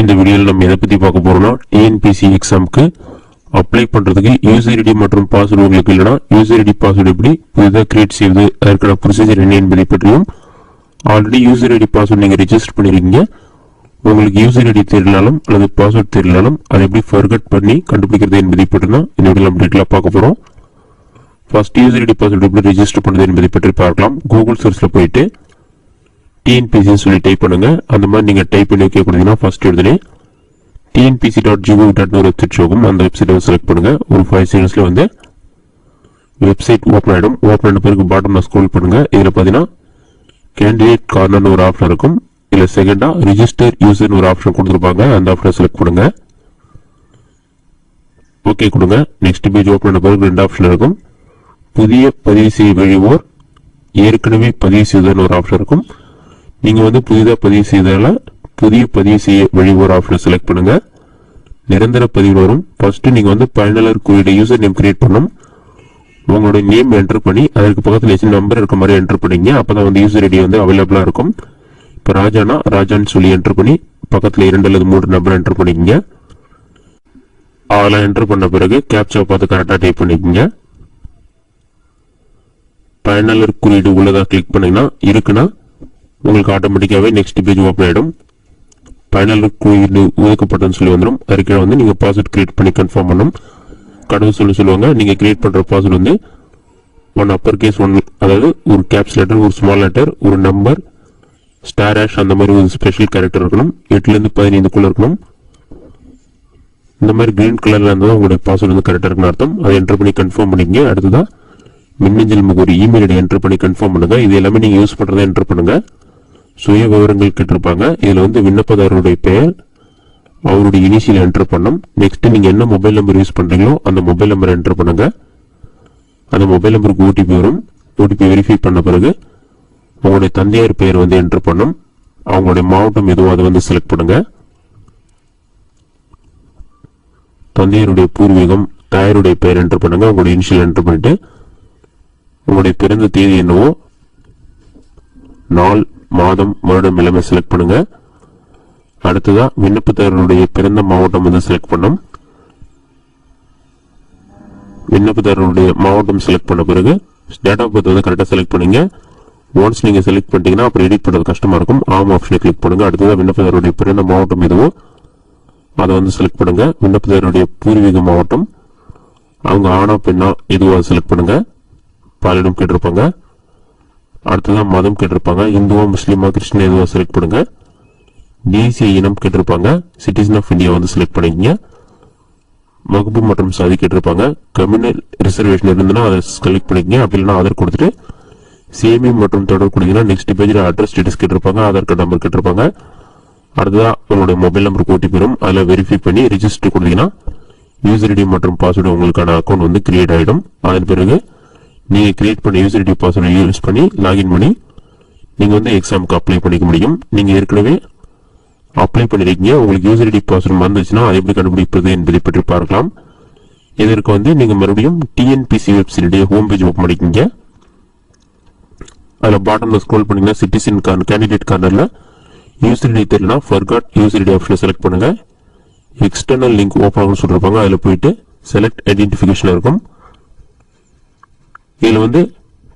இந்த வீடியோவில் நம்ம எதை பத்தி பார்க்க போறோம்னா டிஎன்பிசி எக்ஸாம்க்கு அப்ளை பண்றதுக்கு யூசர் ஐடி மற்றும் பாஸ்வேர்டு உங்களுக்கு இல்லைனா யூசர் ஐடி பாஸ்வேர்டு எப்படி புதிதாக கிரியேட் செய்வது அதற்கான ப்ரொசீஜர் என்ன என்பதை பற்றியும் ஆல்ரெடி யூசர் ஐடி பாஸ்வேர்டு நீங்க ரெஜிஸ்டர் பண்ணிருக்கீங்க. உங்களுக்கு யூசர் ஐடி தெரியலனாலும் அல்லது பாஸ்வேர்டு தெரியலனாலும் அதை எப்படி ஃபர்கட் பண்ணி கண்டுபிடிக்கிறது என்பதை பற்றி தான் இந்த வீடியோ நம்ம டீட்டெயிலாக பார்க்க போறோம். ஃபர்ஸ்ட் யூசர் ஐடி பாஸ்வேர்டு எப்படி ரிஜிஸ்டர் பண்ணுறது என்பதை பற்றி பார்க்கலாம். கூகுள் சர்ச்ல போயிட்டு டிஎன்பிசின்னு சொல்லி டைப் பண்ணுங்க. அந்த மாதிரி நீங்க டைப் பண்ணி வைக்க கொடுத்தீங்கன்னா ஃபர்ஸ்ட் உடனே TNPSC dot G O V dot ஒரு வெப்சைட் ஷோகும் அந்த வெப்சைட்டை செலக்ட் பண்ணுங்க. ஒரு ஃபைவ் செகண்ட்ஸ்ல வந்து வெப்சைட் ஓப்பன் ஆயிடும். ஓப்பன் ஆன பிறகு பாட்டம்ல ஸ்க்ரோல் பண்ணுங்க. இதுல பாத்தீங்கன்னா கேண்டிடேட் கார்னர்னு ஒரு ஆப்ஷன் இருக்கும். இதுல செகண்டா ரிஜிஸ்டர் யூசர்னு ஒரு ஆப்ஷன் கொடுத்துருப்பாங்க. அந்த ஆப்ஷனை செலக்ட் பண்ணுங்க. ஓகே கொடுங்க. நெக்ஸ்ட் பேஜ் ஓப்பன் ஆன பிறகு ரெண்டு ஆப்ஷன் இருக்கும். புதிய பதிவு செய்ய வழிவோர் ஏற்கனவே பதிவு செய்தன்னு ஒரு ஆப்ஷன் இருக்கும். நீங்க வந்து புதிதாக பதிவு செய்ததால புதிய பதிவு செய்ய வழிவோர் ஆப்ஷனை செலக்ட் பண்ணுங்க. நிரந்தர பதிவு வரும். ஃபர்ஸ்ட் நீங்க வந்து பயனாளர் குறியீடு யூசர் நேம் கிரியேட் பண்ணணும். உங்களோட நேம் என்டர் பண்ணி அதற்கு பக்கத்தில் ஏதாச்சும் நம்பர் இருக்க மாதிரி என்டர் அப்போ தான் வந்து யூசர் ஐடி வந்து அவைலபிளாக இருக்கும். இப்போ ராஜானா ராஜான்னு சொல்லி என்டர் பண்ணி பக்கத்தில் இரண்டு அல்லது மூன்று நம்பர் என்டர் பண்ணிக்கங்க. அதெல்லாம் என்டர் பண்ண பிறகு கேப்சா பார்த்து கரெக்டாக டைப் பண்ணிக்கிங்க. பயனாளர் குறியீடு உள்ளதாக கிளிக் பண்ணிங்கன்னா இருக்குன்னா உங்களுக்கு ஆட்டோமேட்டிக்காகவே நெக்ஸ்ட் பேஜ் ஓப்பன் ஆகிடும் பயனாளர் குறியீடு ஒதுக்கப்பட்டதுன்னு சொல்லி வந்துடும் அதுக்கு வந்து நீங்கள் பாஸ்வேர்ட் கிரியேட் பண்ணி கன்ஃபார்ம் பண்ணணும் கடவுள் சொல்லி சொல்லுவாங்க நீங்கள் கிரியேட் பண்ணுற பாஸ்வேர்டு வந்து ஒன் அப்பர் கேஸ் ஒன் அதாவது ஒரு கேப்ஸ் லெட்டர் ஒரு ஸ்மால் லெட்டர் ஒரு நம்பர் ஸ்டார் ஆஷ் அந்த மாதிரி ஒரு ஸ்பெஷல் கேரக்டர் இருக்கணும். எட்டுலேருந்து பதினைந்துக்குள்ளே இருக்கணும். இந்த மாதிரி கிரீன் கலரில் இருந்தால் உங்களுடைய பாஸ்வேர்டு வந்து கரெக்டாக இருக்குன்னு அர்த்தம். அதை என்ட்ரு பண்ணி கன்ஃபார்ம் பண்ணிங்க அடுத்ததான் மின்னஞ்சல் முகவரி இமெயில் ஐடி என்ட்ரு பண்ணி கன்ஃபார்ம் பண்ணுங்கள் இது எல்லாமே நீங்கள் யூஸ் பண்ணுறதை என்ட்ரு பண்ணுங்கள் சுய விவரங்கள் கேட்டிருப்பாங்க. இதில் வந்து விண்ணப்பதாரருடைய பெயர் அவருடைய இனிஷியல் என்டர் பண்ணும் நெக்ஸ்ட் நீங்கள் என்ன மொபைல் நம்பர் யூஸ் பண்ணுறீங்களோ அந்த மொபைல் நம்பர் என்டர் பண்ணுங்க. அந்த மொபைல் நம்பருக்கு ஓடிபி வரும். ஓடிபி வெரிஃபை பண்ண பிறகு உங்களுடைய தந்தையார் பெயர் வந்து என்டர் பண்ணும். அவங்களுடைய மாவட்டம் எதுவும் அதை வந்து செலக்ட் பண்ணுங்க. தந்தையருடைய பூர்வீகம் தாயாருடைய பெயர் என்டர் பண்ணுங்க. உங்களுடைய இனிஷியல் என்டர் பண்ணிட்டு உங்களுடைய பிறந்த தேதி என்னவோ நாள் மாதம் வருடம் எல்லாமே செலக்ட் பண்ணுங்க. அடுத்ததா விண்ணப்பதாரருடைய பிறந்த மாவட்டம் வந்து செலக்ட் பண்ணும். விண்ணப்பதாரருடைய மாவட்டம் செலக்ட் பண்ண பிறகு டேட் ஆஃப் பர்த் வந்து கரெக்டாக செலக்ட் பண்ணுங்க. ஒன்ஸ் நீங்கள் செலக்ட் பண்ணிட்டீங்கன்னா அப்புறம் எடிட் பண்ணுறது கஷ்டமாக இருக்கும். ஆம் ஆப்ஷனை கிளிக் பண்ணுங்க. அடுத்ததாக விண்ணப்பதாரருடைய பிறந்த மாவட்டம் எதுவோ அதை வந்து செலக்ட் பண்ணுங்க. விண்ணப்பதாரருடைய பூர்வீக மாவட்டம். அவங்க ஆனா பெண்ணா எதுவோ அதை செலக்ட் பண்ணுங்க. இடம் கேட்டிருப்பாங்க. அடுத்ததான் மதம் கேட்டிருப்பாங்க. இந்துவா முஸ்லீமா கிறிஸ்டின் எதுவோ செலக்ட் பண்ணுங்க. தேசிய இனம் கேட்டிருப்பாங்க. சிட்டிசன் ஆஃப் இந்தியா வந்து செலக்ட் பண்ணிக்கங்க. வகுப்பு மற்றும் சாதி கேட்டிருப்பாங்க. கம்யூனல் ரிசர்வேஷன் இருந்ததுன்னா அதை செலக்ட் பண்ணிக்கங்க. அப்படி இல்லைன்னா ஆதார் கொடுத்துட்டு சேமி மற்றும் தொடர் கொடுத்தீங்கன்னா நெக்ஸ்ட் பேஜில் அட்ரஸ் ஸ்டேட்டஸ் கேட்டிருப்பாங்க. ஆதார் கார்டு நம்பர் கேட்டிருப்பாங்க. அடுத்ததாக உங்களுடைய மொபைல் நம்பருக்கு ஓடிபி வரும். அதில் வெரிஃபை பண்ணி ரிஜிஸ்டர் கொடுத்தீங்கன்னா யூசர் ஐடி மற்றும் பாஸ்வேர்டு உங்களுக்கான அக்கௌண்ட் வந்து கிரியேட் ஆகிடும் அதன் பிறகு நீங்க கிரியேட் பண்ண யூசர் ஐடி பாஸ்வேர்டு யூஸ் பண்ணி லாகின் பண்ணி நீங்க வந்து எக்ஸாமுக்கு அப்ளை பண்ணிக்க முடியும். நீங்க ஏற்கனவே அப்ளை பண்ணிருக்கீங்க. உங்களுக்கு யூசர் ஐடி பாஸ்வேர்டு வந்துச்சுன்னா அதை எப்படி கண்டுபிடிப்பது என்பதை பற்றி பார்க்கலாம். இதற்கு வந்து நீங்க மறுபடியும் டிஎன்பிசி வெப்சைட்டுடைய ஹோம் பேஜ் ஓப்பன் பண்ணிக்கிங்க. அதுல பாட்டம்ல ஸ்க்ரோல் பண்ணீங்கன்னா சிட்டிசன் கார்னர் கேண்டிடேட் கார்னர்ல யூசர் ஐடி தெரியலனா ஃபர்காட் யூசர் ஐடி ஆப்ஷனை செலக்ட் பண்ணுங்க. எக்ஸ்டர்னல் லிங்க் ஓப்பன் ஆகும்னு சொல்லிருப்பாங்க. அதுல போயிட்டு செலக்ட் ஐடென்டிஃபிகேஷன் இருக்கும். இதுல வந்து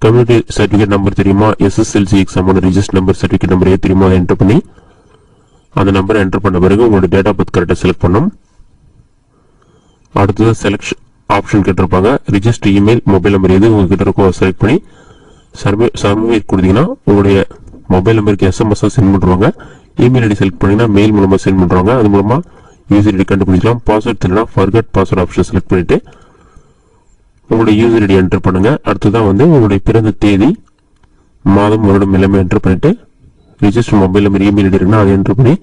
கம்யூனிட்டி சர்டிபிகேட் நம்பர் தெரியுமா? எஸ்எஸ்எல்சி எக்ஸாமோட ரிஜிஸ்டர் நம்பர் சர்டிபிகேட் நம்பர் எது தெரியுமா? என்டர் பண்ணி அந்த நம்பரை என்டர் பண்ண பிறகு உங்களோட டேட் ஆஃப் பர்த் கரெக்டாக செலக்ட் பண்ணும். அடுத்தது செலக்ஷன் ஆப்ஷன் கேட்டிருப்பாங்க. ரிஜிஸ்டர் இமெயில் மொபைல் நம்பர் எது உங்ககிட்ட இருக்கோ செலக்ட் பண்ணி சர்வே சர்வே கொடுத்தீங்கன்னா உங்களுடைய மொபைல் நம்பருக்கு எஸ்எம்எஸ் சென்ட் பண்ணுவாங்க இமெயில் ஐடி செலக்ட் பண்ணிங்கன்னா மெயில் மூலமாக சென்ட் பண்ணுறாங்க அது மூலமாக யூசர் ஐடி கண்டுபிடிக்கலாம். பாஸ்வேர்ட் தெரியல ஃபர்கட் பாஸ்வேர்ட் ஆப்ஷன் செலக்ட் பண்ணிட்டு உங்களுடைய யூசர் ஐடி என்டர் பண்ணுங்க. அடுத்ததான் வந்து உங்களுடைய பிறந்த தேதி மாதம் வருடம் எல்லாமே என்டர் பண்ணிட்டு register mobile number email ID இருக்குன்னா அதை என்டர் பண்ணி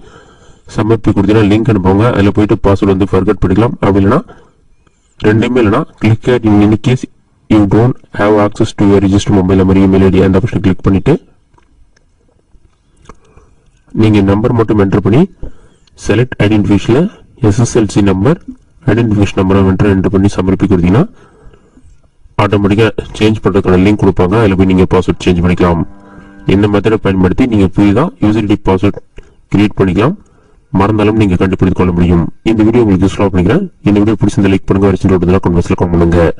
சமர்ப்பி கொடுத்தீங்கன்னா லிங்க் அனுப்புவாங்க அதில் போயிட்டு பாஸ்வேர்டு வந்து ஃபர்கட் பண்ணிக்கலாம். அப்படி இல்லைன்னா ரெண்டுமே இல்லைன்னா click in any case you don't have access to your register mobile number email ID அந்த ஆப்ஷன் கிளிக் பண்ணிட்டு நீங்கள் நம்பர் மட்டும் என்டர் பண்ணி செலக்ட் ஐடென்டிஃபிகேஷனில் எஸ்எஸ்எல்சி நம்பர் ஐடென்டிஃபிகேஷன் நம்பரை என்டர் என்டர் பண்ணி சமர்ப்பி கொடுத்தீங்கன்னா ஆட்டோமேட்டிக்காக சேஞ்ச் பண்ணுறதுக்கான லிங்க் கொடுப்பாங்க. அதில் போய் நீங்கள் பாஸ்வேர்ட் சேஞ்ச் பண்ணிக்கலாம். இந்த மெத்தடை பயன்படுத்தி நீங்கள் புதிதாக யூசர் ஐடி பாஸ்வேர்ட் கிரியேட் பண்ணிக்கலாம். மறந்தாலும் நீங்கள் கண்டுபிடித்துக் கொள்ள முடியும். இந்த வீடியோ உங்களுக்கு யூஸ்ஃபுல்லாக பண்ணிக்கிறேன் இந்த வீடியோ பிடிச்சிருந்த லைக் பண்ணுங்க. கொண்டு கமெண்ட்ஸ்ல கமெண்ட் பண்ணுங்கள்